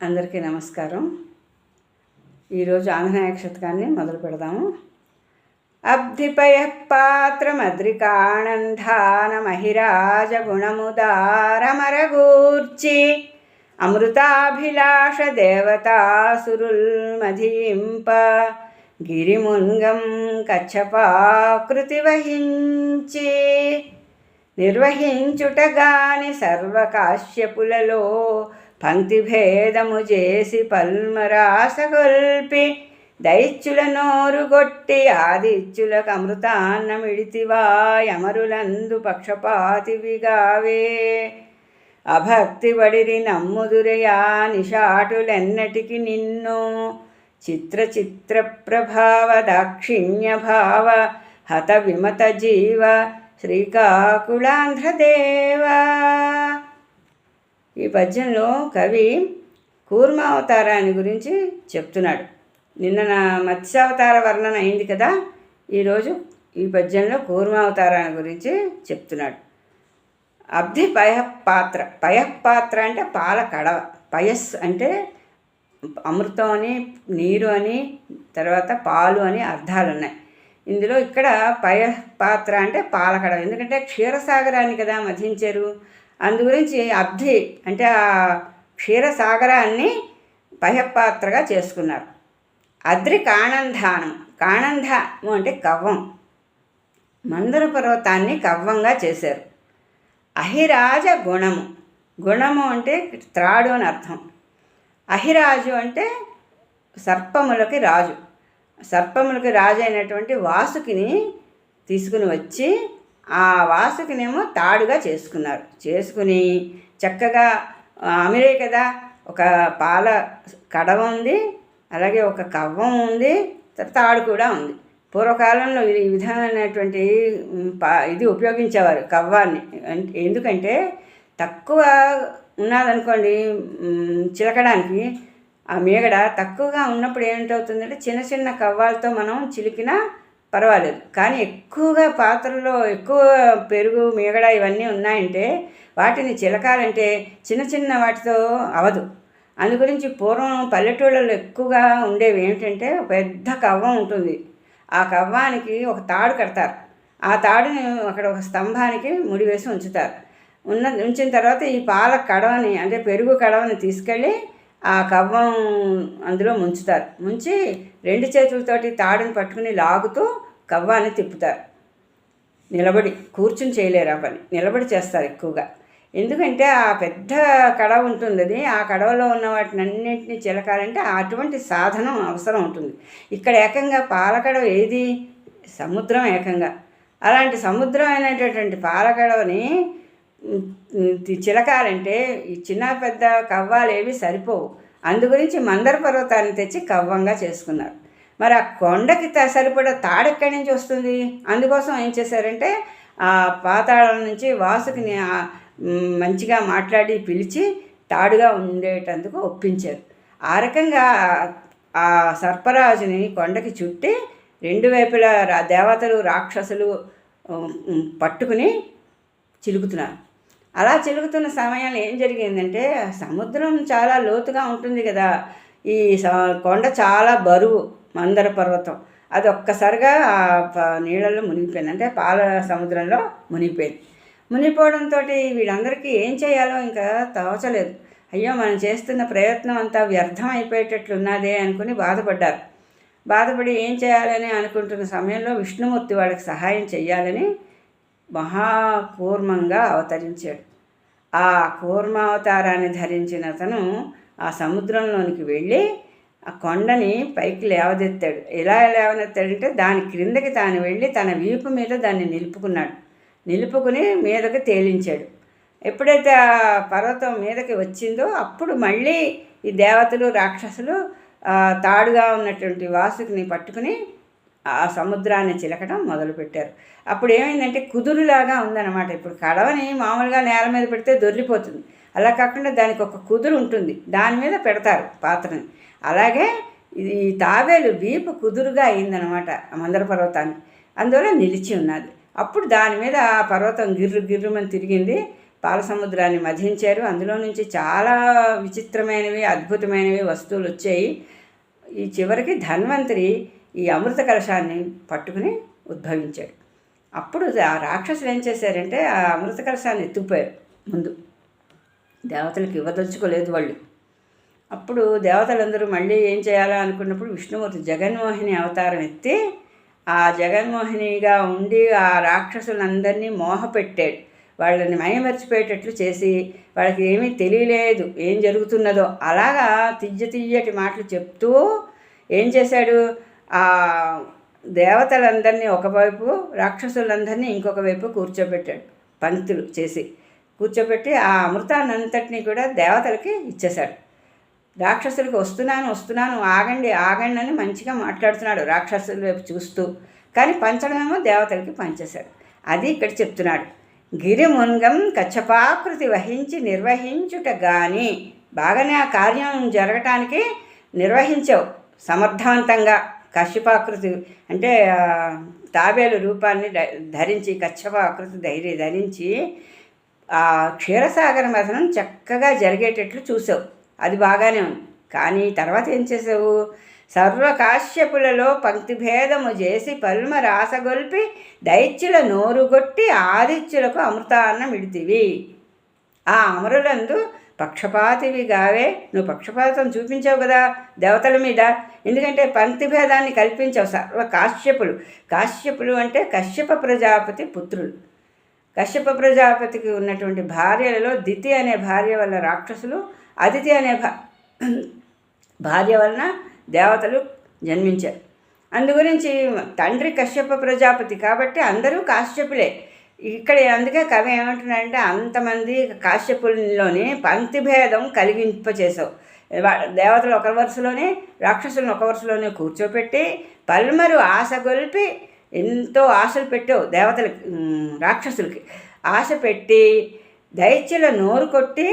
అందరికీ నమస్కారం. ఈరోజు ఆంధ్రనాయక శతకాన్ని మొదలు పెడదాము. అబ్ధిపయ పాత్రమద్రికాణంధానమహిరాజ గుణముదారమరగూర్చి అమృతాభిలాష దేవతాసురుల్ మధింప గిరిముంగం కచ్చపాకృతి వహించి నిర్వహించుటగాని సర్వకాశ్యపులలో పంక్తి భేదము చేసి పల్మరాసగొల్పి దైత్యుల నోరుగొట్టి ఆదిత్యులకు అమృతాన్నమిడితివా యమరులందు పక్షపాతివిగావే. అభక్తి వడిరి నమ్ముదురయా నిషాటులెన్నటికి నిన్ను. చిత్ర చిత్ర ప్రభావ దాక్షిణ్య భావ హత విమత జీవ శ్రీకాకుళాంధ్రదేవా. ఈ పద్యంలో కవి కూర్మావతారాన్ని గురించి చెప్తున్నాడు. నిన్న నా మత్స్యావతార వర్ణన అయింది కదా ఈరోజు ఈ పద్యంలో కూర్మావతారాన్ని గురించి చెప్తున్నాడు. అబ్ధి పయపాత్ర పయపాత్ర అంటే పాల కడవ పయస్ అంటే అమృతం అని నీరు అని తర్వాత పాలు అని అర్థాలు ఉన్నాయి. ఇందులో ఇక్కడ పయ పాత్ర అంటే పాలకడ ఎందుకంటే క్షీరసాగరాన్ని కదా మధించారు. అందు గురించి అబ్ధి అంటే ఆ క్షీరసాగరాన్ని పయపాత్రగా చేసుకున్నారు. అద్రి కాణంధానం. కాణంధానం అంటే కవ్వం మందర పర్వతాన్ని కవ్వంగా చేశారు. అహిరాజ గుణము. గుణము అంటే త్రాడు అని అర్థం. అహిరాజు అంటే సర్పములకి రాజు. సర్పములకి రాజు అయినటువంటి వాసుకిని తీసుకుని వచ్చి ఆ వాసుకినేమో తాడుగా చేసుకున్నారు. చేసుకుని చక్కగా అమిరే కదా ఒక పాల కడవ ఉంది అలాగే ఒక కవ్వం ఉంది తాడు కూడా ఉంది. పూర్వకాలంలో ఈ విధమైనటువంటి ఇది ఉపయోగించేవారు కవ్వాన్ని. ఎందుకంటే తక్కువ ఉన్నదనుకోండి చిలకడానికి ఆ మేగడ తక్కువగా ఉన్నప్పుడు ఏంటవుతుందంటే చిన్న చిన్న కవ్వాలతో మనం చిలికినా పర్వాలేదు. కానీ ఎక్కువగా పాత్రలో ఎక్కువ పెరుగు మీగడ ఇవన్నీ ఉన్నాయంటే వాటిని చిలకాలంటే చిన్న చిన్న వాటితో అవదు. అందు గురించి పూర్వం పల్లెటూళ్ళలో ఎక్కువగా ఉండేవి ఏమిటంటే పెద్ద కవ్వం ఉంటుంది. ఆ కవ్వానికి ఒక తాడు కడతారు. ఆ తాడుని అక్కడ ఒక స్తంభానికి ముడివేసి ఉంచుతారు. ఉన్న ఉంచిన తర్వాత ఈ పాల కడవని అంటే పెరుగు కడవని తీసుకెళ్ళి ఆ కవ్వం అందులో ముంచుతారు. ముంచి రెండు చేతులతోటి తాడును పట్టుకుని లాగుతూ కవ్వాన్ని తిప్పుతారు. నిలబడి కూర్చుని చేయలేరు ఆ పని నిలబడి చేస్తారు ఎక్కువగా. ఎందుకంటే ఆ పెద్ద కడవ ఉంటుంది అది ఆ కడవలో ఉన్న వాటిని అన్నింటినీ చిలకాలంటే అటువంటి సాధనం అవసరం ఉంటుంది. ఇక్కడ ఏకంగా పాలకడవ ఏది? సముద్రం ఏకంగా. అలాంటి సముద్రం అయినటువంటి పాలకడవని చిలకాలంటే ఈ చిన్న పెద్ద కవ్వాలు ఏవి సరిపోవు. అందు గురించి మందర పర్వతాన్ని తెచ్చి కవ్వంగా చేసుకున్నారు. మరి ఆ కొండకి సరిపడా తాడెక్కడి నుంచి వస్తుంది? అందుకోసం ఏం చేశారంటే ఆ పాతాళం నుంచి వాసుకిని మంచిగా మాట్లాడి పిలిచి తాడుగా ఉండేటందుకు ఒప్పించారు. ఆ రకంగా ఆ సర్పరాజుని కొండకి చుట్టి రెండు వైపులా దేవతలు రాక్షసులు పట్టుకుని చిలుకుతున్నారు. అలా చిలుగుతున్న సమయంలో ఏం జరిగిందంటే సముద్రం చాలా లోతుగా ఉంటుంది కదా. ఈ కొండ చాలా బరువు మందర పర్వతం. అది ఒక్కసారిగా నీళ్ళల్లో మునిగిపోయింది. అంటే పాల సముద్రంలో మునిగిపోయింది. మునిగిపోవడంతో వీళ్ళందరికీ ఏం చేయాలో ఇంకా తోచలేదు. అయ్యో మనం చేస్తున్న ప్రయత్నం అంతా వ్యర్థం అయిపోయేటట్లున్నదే అనుకుని బాధపడ్డారు. బాధపడి ఏం చేయాలని అనుకుంటున్న సమయంలో విష్ణుమూర్తి వాళ్ళకి సహాయం చేయాలని మహాకూర్మంగా అవతరించాడు. ఆ కూర్మావతారాన్ని ధరించిన అతను ఆ సముద్రంలోనికి వెళ్ళి ఆ కొండని పైకి లేవదెత్తాడు. ఎలా లేవనెత్తాడంటే దాని క్రిందకి తాను వెళ్ళి తన వీపు మీద దాన్ని నిలుపుకున్నాడు. నిలుపుకుని మీదకి తేలించాడు. ఎప్పుడైతే ఆ పర్వతం మీదకి వచ్చిందో అప్పుడు మళ్ళీ ఈ దేవతలు రాక్షసులు తాడుగా ఉన్నటువంటి వాసుకిని పట్టుకుని ఆ సముద్రాన్ని చిలకడం మొదలుపెట్టారు. అప్పుడు ఏమైందంటే కుదురులాగా ఉందన్నమాట. ఇప్పుడు కడవని మామూలుగా నేల మీద పెడితే దొర్లిపోతుంది అలా కాకుండా దానికి ఒక కుదురు ఉంటుంది. దాని మీద పెడతారు పాత్రని. అలాగే ఇది తావేలు వీపు కుదురుగా అయిందనమాట మందర పర్వతాన్ని అందువల్ల నిలిచి ఉన్నది. అప్పుడు దాని మీద ఆ పర్వతం గిర్రు గిర్రుమని తిరిగింది. పాల సముద్రాన్ని మధించారు. అందులో నుంచి చాలా విచిత్రమైనవి అద్భుతమైనవి వస్తువులు వచ్చాయి. ఈ చివరికి ధన్వంతరి ఈ అమృత కలశాన్ని పట్టుకుని ఉద్భవించాడు. అప్పుడు ఆ రాక్షసులు ఏం చేశారంటే ఆ అమృత కలశాన్ని ఎత్తుకుపోయారు ముందు. దేవతలకు ఇవ్వదలుచుకోలేదు వాళ్ళు. అప్పుడు దేవతలందరూ మళ్ళీ ఏం చేయాలా అనుకున్నప్పుడు విష్ణుమూర్తి జగన్మోహిని అవతారం ఎత్తి ఆ జగన్మోహినిగా ఉండి ఆ రాక్షసులందరినీ మోహపెట్టాడు. వాళ్ళని మయమర్చిపోయేటట్లు చేసి వాళ్ళకి ఏమీ తెలియలేదు ఏం జరుగుతున్నదో అలాగా తియ్య తియ్యటి మాటలు చెప్తూ ఏం చేశాడు? దేవతలందరినీ ఒకవైపు రాక్షసులందరినీ ఇంకొక వైపు కూర్చోబెట్టాడు పంక్తులు చేసి. కూర్చోబెట్టి ఆ అమృతాన్నంతటినీ కూడా దేవతలకి ఇచ్చేశాడు. రాక్షసులకి వస్తున్నాను వస్తున్నాను ఆగండి ఆగండి అని మంచిగా మాట్లాడుతున్నాడు రాక్షసుల వైపు చూస్తూ. కానీ పంచడమేమో దేవతలకి పంచేశాడు. అది ఇక్కడ చెప్తున్నాడు. గిరిమున్గం కచ్చపాకృతి వహించి నిర్వహించుట గాని బాగానే ఆ కార్యం జరగటానికి నిర్వహించావు సమర్థవంతంగా. కశ్యపాకృతి అంటే తాబేలు రూపాన్ని ధరించి కశ్యపాకృతి ధైర్య ధరించి ఆ క్షీరసాగర మథనం చక్కగా జరిగేటట్లు చూసావు. అది బాగానే ఉంది. కానీ తర్వాత ఏం చేసావు? సర్వకాశ్యపులలో పంక్తిభేదము చేసి పల్మ రాసగొల్పి దైత్యుల నోరుగొట్టి ఆదిత్యులకు అమృతాన్నం ఇడితివి. ఆ అమరులందు పక్షపాతివి గావే నువ్వు పక్షపాతం చూపించావు కదా దేవతల మీద. ఎందుకంటే పంక్తి భేదాన్ని కల్పించావు సర్వ కాశ్యపులు కాశ్యపులు అంటే కశ్యప ప్రజాపతి పుత్రులు. కశ్యప ప్రజాపతికి ఉన్నటువంటి భార్యలలో దితి అనే భార్య వల్ల రాక్షసులు అదితి అనే భార్య వలన దేవతలు జన్మించారు. అందుగురించి తండ్రి కశ్యప ప్రజాపతి కాబట్టి అందరూ కాశ్యపులే. ఇక్కడ అందుకే కవి ఏమంటున్నాడంటే అంతమంది కాశ్యపుల్లోని పంక్తి భేదం కలిగింపచేసావు దేవతలు ఒక వరుసలోనే రాక్షసులను ఒక వరుసలోనే కూర్చోపెట్టి పల్మరు ఆశ గొలిపి ఎంతో ఆశలు పెట్టావు దేవతలకి రాక్షసులకి. ఆశ పెట్టి దైత్యుల నోరు కొట్టి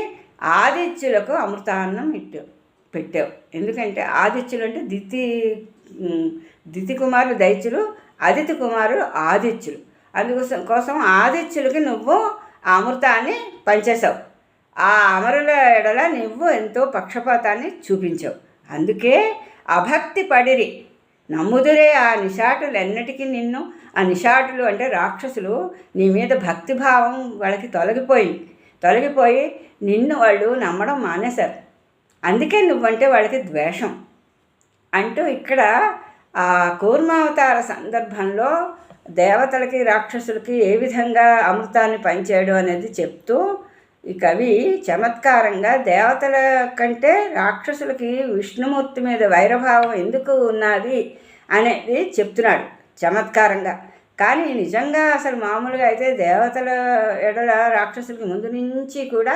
ఆదిత్యులకు అమృతాన్నం ఇట్టావు పెట్టావు. ఎందుకంటే ఆదిత్యులు అంటే దితి దితి కుమారులు దైత్యులు అదితి కుమారులు ఆదిత్యులు. అందుకోసం కోసం ఆదిత్యులకి నువ్వు ఆ అమృతాన్ని పంచేశావు. ఆ అమరుల ఎడల నువ్వు ఎంతో పక్షపాతాన్ని చూపించావు. అందుకే అభక్తి పడిరి. నమ్ముదురే ఆ నిషాటులు ఎన్నటికీ నిన్ను. ఆ నిషాటులు అంటే రాక్షసులు నీ మీద భక్తిభావం వాళ్ళకి తొలగిపోయింది తొలగిపోయి నిన్ను వాళ్ళు నమ్మడం మానేశారు. అందుకే నువ్వంటే వాళ్ళకి ద్వేషం. అంటూ ఇక్కడ ఆ కూర్మావతార సందర్భంలో దేవతలకి రాక్షసులకి ఏ విధంగా అమృతాన్ని పంచాడు అనేది చెప్తూ ఈ కవి చమత్కారంగా దేవతల కంటే రాక్షసులకి విష్ణుమూర్తి మీద వైరభావం ఎందుకు ఉన్నది అనేది చెప్తున్నాడు చమత్కారంగా. కానీ నిజంగా అసలు మామూలుగా అయితే దేవతల ఎడల రాక్షసులకి ముందు నుంచి కూడా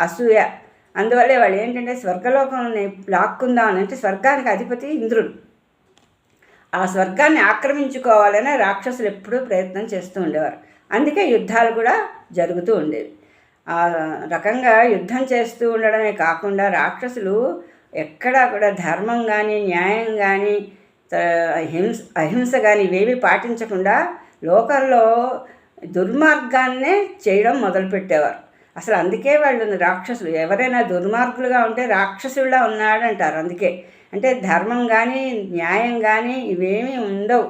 అసూయ. అందువల్లే వాళ్ళు ఏంటంటే స్వర్గలోకం లాక్కుందామని అంటే స్వర్గానికి అధిపతి ఇంద్రుడు. ఆ స్వర్గాన్ని ఆక్రమించుకోవాలని రాక్షసులు ఎప్పుడూ ప్రయత్నం చేస్తూ ఉండేవారు. అందుకే యుద్ధాలు కూడా జరుగుతూ ఉండేవి. ఆ రకంగా యుద్ధం చేస్తూ ఉండడమే కాకుండా రాక్షసులు ఎక్కడా కూడా ధర్మం కానీ న్యాయం కానీ హింస అహింస కానీ ఇవేవి పాటించకుండా లోకల్లో దుర్మార్గాన్నే చేయడం మొదలుపెట్టేవారు. అసలు అందుకే వాళ్ళు రాక్షసులు. ఎవరైనా దుర్మార్గులుగా ఉంటే రాక్షసుల్లా ఉన్నాడంటారు అందుకే. అంటే ధర్మం కానీ న్యాయం కానీ ఇవేమీ ఉండవు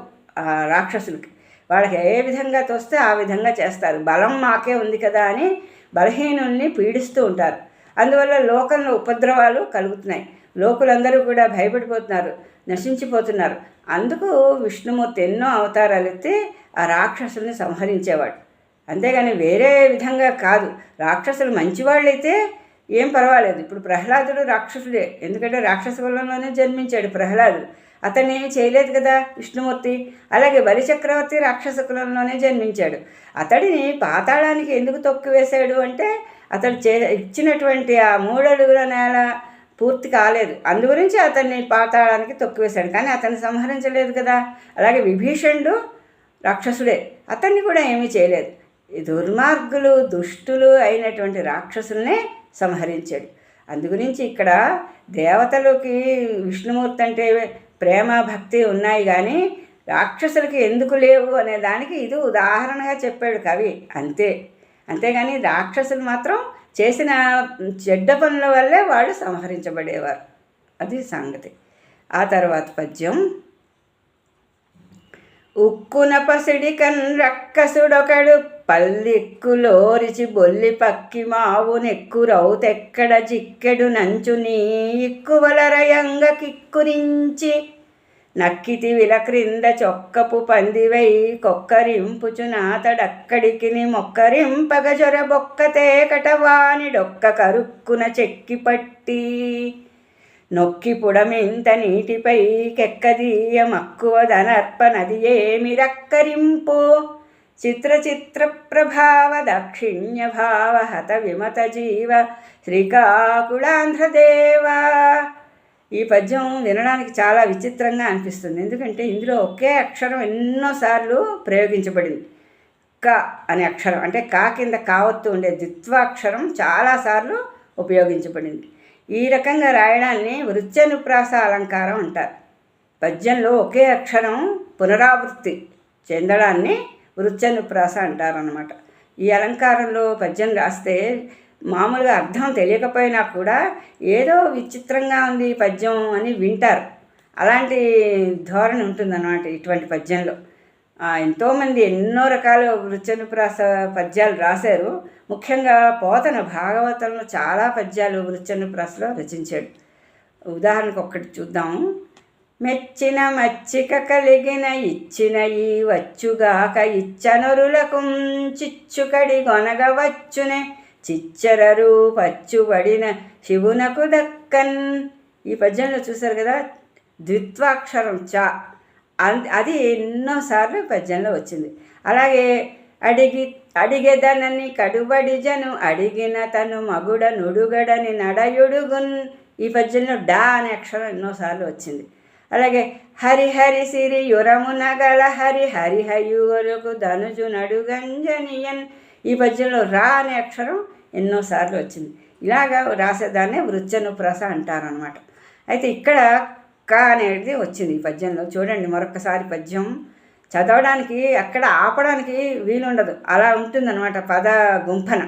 రాక్షసులకి. వాళ్ళకి ఏ విధంగా తోస్తే ఆ విధంగా చేస్తారు. బలం మాకే ఉంది కదా అని బలహీనుల్ని పీడిస్తూ ఉంటారు. అందువల్ల లోకంలో ఉపద్రవాలు కలుగుతున్నాయి. లోకులందరూ కూడా భయపడిపోతున్నారు నశించిపోతున్నారు. అందుకు విష్ణుమూర్తి ఎన్నో అవతారాలు ఎత్తి ఆ రాక్షసుల్ని సంహరించేవాడు. అంతేగాని వేరే విధంగా కాదు. రాక్షసులు మంచివాళ్ళైతే ఏం పర్వాలేదు. ఇప్పుడు ప్రహ్లాదుడు రాక్షసుడే. ఎందుకంటే రాక్షస కులంలోనే జన్మించాడు ప్రహ్లాదుడు అతన్ని ఏమి చేయలేదు కదా విష్ణుమూర్తి? అలాగే బలిచక్రవర్తి రాక్షస కులంలోనే జన్మించాడు. అతడిని పాతాళానికి ఎందుకు తొక్కివేశాడు అంటే అతడు చే ఇచ్చినటువంటి ఆ మూడడుగుల నేల పూర్తి కాలేదు. అందుగురించి అతన్ని పాతాళానికి తొక్కివేశాడు. కానీ అతన్ని సంహరించలేదు కదా. అలాగే విభీషణుడు రాక్షసుడే. అతన్ని కూడా ఏమీ చేయలేదు. దుర్మార్గులు దుష్టులు అయినటువంటి రాక్షసుల్నే సంహరించాడు. అందుగురించి ఇక్కడ దేవతలకి విష్ణుమూర్తి అంటే ప్రేమ భక్తి ఉన్నాయి కానీ రాక్షసులకి ఎందుకు లేవు అనే దానికి ఇది ఉదాహరణగా చెప్పాడు కవి. అంతే. అంతేగాని రాక్షసులు మాత్రం చేసిన చెడ్డ పనుల వల్లే వాళ్ళు సంహరించబడేవారు. అది సంగతి. ఆ తర్వాత పద్యం. ఉక్కున పసిడి రక్కసుడొకడు పల్లిక్కులోరిచి బొల్లి పక్కి మావు నెక్కురవుతెక్కడ చిక్కెడు నంచు నీ ఇక్కువలరయంగ కిక్కురించి నక్కితి విల క్రింద చొక్కపు పందివై కొక్కరింపుచు నాతడక్కడికి మొక్కరింపగ జొర బొక్కతే కటవానిడొక్క కరుక్కున చెక్కి పట్టి. నొక్కి పుడమింత నీటిపై కెక్కదీయ మక్కువ ధనర్పనది ఏమి రక్కరింపు చిత్ర చిత్ర ప్రభావ దాక్షిణ్య భావ హత విమత జీవ శ్రీకాకుళాంధ్రదేవా. ఈ పద్యం వినడానికి చాలా విచిత్రంగా అనిపిస్తుంది. ఎందుకంటే ఇందులో ఒకే అక్షరం ఎన్నోసార్లు ప్రయోగించబడింది. క అనే అక్షరం అంటే కా కింద కావత్తు ఉండే ద్విత్వాక్షరం చాలాసార్లు ఉపయోగించబడింది. ఈ రకంగా రాయడాన్ని వృత్యనుప్రాస అలంకారం అంటారు. పద్యంలో ఒకే అక్షరం పునరావృత్తి చెందడాన్ని వృత్యనుప్రాస అంటారనమాట ఈ అలంకారంలో పద్యం రాస్తే మామూలుగా అర్థం తెలియకపోయినా కూడా ఏదో విచిత్రంగా ఉంది పద్యం అని వింటారు. అలాంటి ధోరణి ఉంటుందన్నమాట ఇటువంటి పద్యంలో. ఎంతోమంది ఎన్నో రకాల వృచ్చనుప్రాస పద్యాలు రాశారు. ముఖ్యంగా పోతన భాగవతంలో చాలా పద్యాలు వృచ్చనుప్రాసలో రచించాడు. ఉదాహరణకు ఒక్కటి చూద్దాం. మెచ్చిన మచ్చిక కలిగిన ఇచ్చిన ఈ వచ్చుగాక ఇచ్చనరులకు చిచ్చుకడి గొనగవచ్చునే చిచ్చరరు పచ్చుబడిన శివునకు దక్కన్. ఈ పద్యంలో చూశారు కదా? ద్విత్వాక్షరం చ. అది ఎన్నోసార్లు పద్యంలో వచ్చింది. అలాగే అడిగి అడిగేదనని కడుబడి జను అడిగిన తను మగుడ నుడుగడని నడయుడుగున్ ఈ పద్యంలో డా అనే అక్షరం ఎన్నోసార్లు వచ్చింది. అలాగే హరిహరి సిరి యురమునగల హరి హరిహయువరకు ధనుజు నడుగంజనియన్ ఈ పద్యంలో రా అనే అక్షరం ఎన్నోసార్లు వచ్చింది. ఇలాగా రాసేదాన్నే వృత్యనుప్రస అంటారనమాట అయితే ఇక్కడ క అనేది వచ్చింది ఈ పద్యంలో. చూడండి మరొకసారి పద్యం. చదవడానికి అక్కడ ఆపడానికి వీలుండదు. అలా ఉంటుందన్నమాట పద గుంపన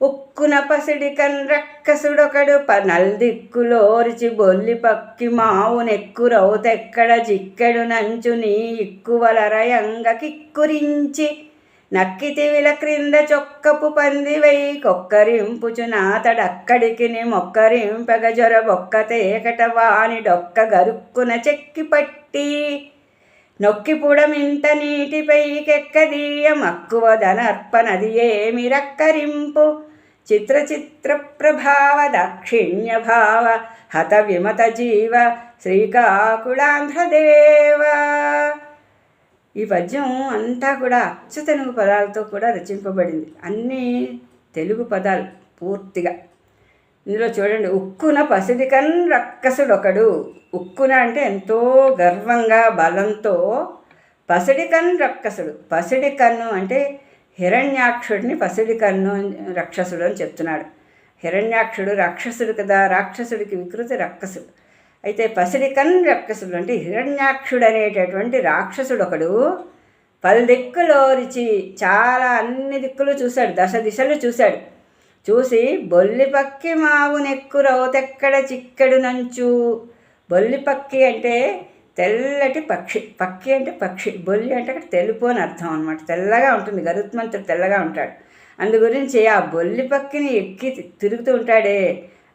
ఉక్కున పసిడి కన్రక్కసుడొకడు ప నల్దిక్కులోరిచి బొల్లి పక్కి మావు నెక్కురవుతెక్కడ జిక్కెడు నంచు నీ ఇక్కువలరయంగ కిక్కురించి నక్కితివిల క్రింద చొక్కపు పందివై కొక్కరింపుచు నాతడక్కడికి మొక్కరింపగ జొర తేకట వాని డొక్క గరుక్కున చెక్కి పట్టి. నొక్కి పుడమింత నీటిపై కెక్కదీయ మక్కువ ధనర్పనది ఏమి రక్కరింపు. చిత్ర చిత్ర ప్రభావ దాక్షిణ్య భావ హత విమత జీవ శ్రీకాకుళాంధ్రదేవా. ఈ పద్యం అంతా కూడా అచ్చ తెలుగు పదాలతో కూడా రచింపబడింది. అన్నీ తెలుగు పదాలు పూర్తిగా. ఇందులో చూడండి ఉక్కున పసిడికన్ రక్కసుడొకడు. ఉక్కున అంటే ఎంతో గర్వంగా బలంతో పసిడికన్ రక్కసుడు. పసిడి కన్ను అంటే హిరణ్యాక్షుడిని పసిడి కన్ను రక్షసుడు అని చెప్తున్నాడు. హిరణ్యాక్షుడు రాక్షసుడు కదా రాక్షసుడికి వికృతి రక్కసుడు. అయితే పసిరికన్ రక్కసుడు అంటే హిరణ్యాక్షుడు అనేటటువంటి రాక్షసుడు ఒకడు పలు దిక్కులో రిచి చాలా అన్ని దిక్కులు చూశాడు దశ దిశలు చూశాడు. చూసి బొల్లిపక్కి మావు నెక్కు రౌతెక్కడ చిక్కడు నంచు. బొల్లిపక్కి అంటే తెల్లటి పక్షి పక్కి అంటే పక్షి బొల్లి అంటే అక్కడ తెలుపు అని అర్థం అనమాట తెల్లగా ఉంటుంది గరుత్మంతుడు తెల్లగా ఉంటాడు. అందు గురించి ఆ బొల్లి పక్కిని ఎక్కి తిరుగుతూ ఉంటాడే.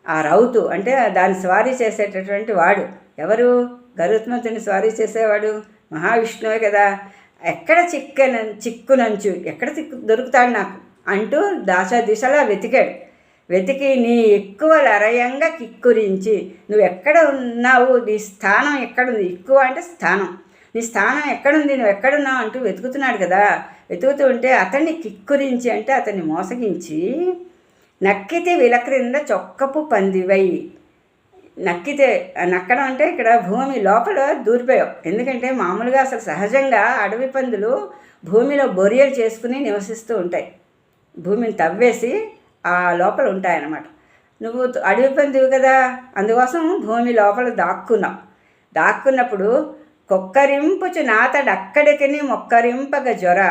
ఆ రౌతు అంటే దాన్ని స్వారీ చేసేటటువంటి వాడు. ఎవరు? గరుత్మంతుని స్వారీ చేసేవాడు. మహావిష్ణువే కదా. ఎక్కడ చిక్కన చిక్కునంచు ఎక్కడ చిక్కు దొరుకుతాడు నాకు? అంటూ దాశ దిశలా వెతికాడు. వెతికి నీ ఎక్కువ లరయంగా కిక్కురించి నువ్వు ఎక్కడ ఉన్నావు? నీ స్థానం ఎక్కడుంది? ఎక్కువ అంటే స్థానం. నీ స్థానం ఎక్కడుంది? నువ్వు ఎక్కడున్నావు? అంటూ వెతుకుతున్నాడు కదా. వెతుకుతూ ఉంటే అతన్ని కిక్కురించి అంటే అతన్ని మోసగించి నక్కితే విలక్రింద చొక్కపు పందివై. నక్కితే నక్కడం అంటే ఇక్కడ భూమి లోపల దూరిపోయావు ఎందుకంటే మామూలుగా అసలు సహజంగా అడవి పందులు భూమిలో బొరియలు చేసుకుని నివసిస్తూ ఉంటాయి. భూమిని తవ్వేసి ఆ లోపల ఉంటాయన్నమాట. నువ్వు అడవి పందివి కదా అందుకోసం భూమి లోపల దాక్కున్నావు దాక్కున్నప్పుడు కొక్కరింపుచు నాతడక్కడికి మొక్కరింపగ జ్వర.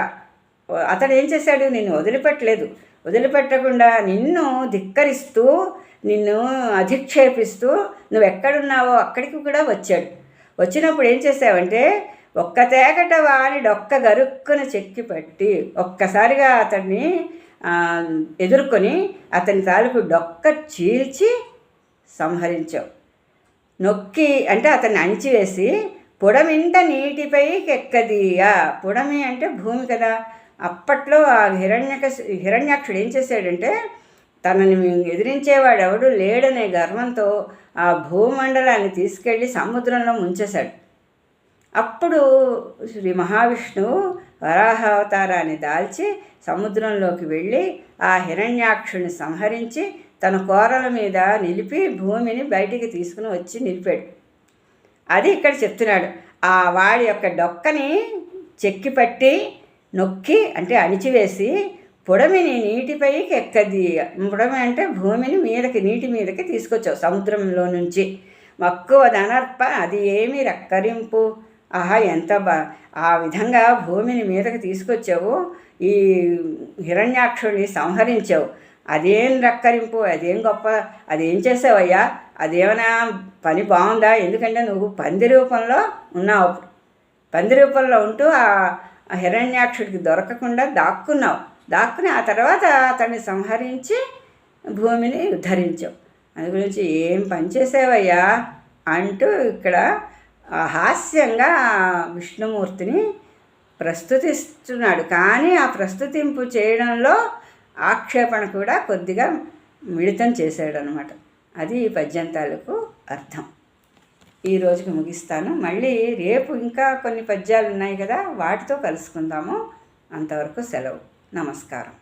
అతడు ఏం చేశాడు? నిన్ను వదిలిపెట్టలేదు. వదిలిపెట్టకుండా నిన్ను ధిక్కరిస్తూ నిన్ను అధిక్షేపిస్తూ నువ్వు ఎక్కడున్నావో అక్కడికి కూడా వచ్చాడు. వచ్చినప్పుడు ఏం చేసావంటే ఒక్క తేకట వాని డొక్క గరుక్కున చెక్కి పట్టి ఒక్కసారిగా అతన్ని ఎదుర్కొని అతని తాలూకు డొక్క చీల్చి సంహరించావు. నొక్కి అంటే అతన్ని అణిచివేసి పుడమింట నీటిపై ఎక్కదీయా పుడమి అంటే భూమి కదా. అప్పట్లో ఆ హిరణ్యక హిరణ్యాక్షుడు ఏం చేశాడంటే తనని ఎదిరించేవాడు ఎవడు లేడనే గర్వంతో ఆ భూమండలాన్ని తీసుకెళ్ళి సముద్రంలో ముంచేశాడు. అప్పుడు శ్రీ మహావిష్ణువు వరాహావతారాన్ని దాల్చి సముద్రంలోకి వెళ్ళి ఆ హిరణ్యాక్షుని సంహరించి తన కోరల మీద నిలిపి భూమిని బయటికి తీసుకుని వచ్చి నిలిపాడు. అది ఇక్కడ చెప్తున్నాడు. ఆ వాడి యొక్క డొక్కని చెక్కి పట్టి నొక్కి అంటే అణిచివేసి పొడమిని నీటిపైకి ఎక్కది పొడమి అంటే భూమిని మీదకి నీటి మీదకి తీసుకొచ్చావు సముద్రంలో నుంచి. మక్కువ ధనర్ప అది ఏమి రక్కరింపు? ఆహా ఎంత బా ఆ విధంగా భూమిని మీదకి తీసుకొచ్చావు. ఈ హిరణ్యాక్షుడిని సంహరించావు. అదేం రక్కరింపు? అదేం గొప్ప? అదేం చేసావయ్యా? అదేమైనా పని బాగుందా? ఎందుకంటే నువ్వు పంది రూపంలో ఉన్నావు. పంది రూపంలో ఉంటూ ఆ హిరణ్యాక్షుడికి దొరకకుండా దాక్కున్నావు. దాక్కుని ఆ తర్వాత అతన్ని సంహరించి భూమిని ఉద్ధరించావు. అందు గురించి ఏం పనిచేసావయ్యా అంటూ ఇక్కడ హాస్యంగా విష్ణుమూర్తిని ప్రస్తుతిస్తున్నాడు. కానీ ఆ ప్రస్తుతింపు చేయడంలో ఆక్షేపణ కూడా కొద్దిగా మిళితం చేశాడు అనమాట అది ఈ పద్యంతాలకు అర్థం. ఈ రోజుకి ముగిస్తాను. మళ్ళీ రేపు ఇంకా కొన్ని పద్యాలు ఉన్నాయి కదా వాటితో కలుసుకుందాము. అంతవరకు సెలవు. నమస్కారం.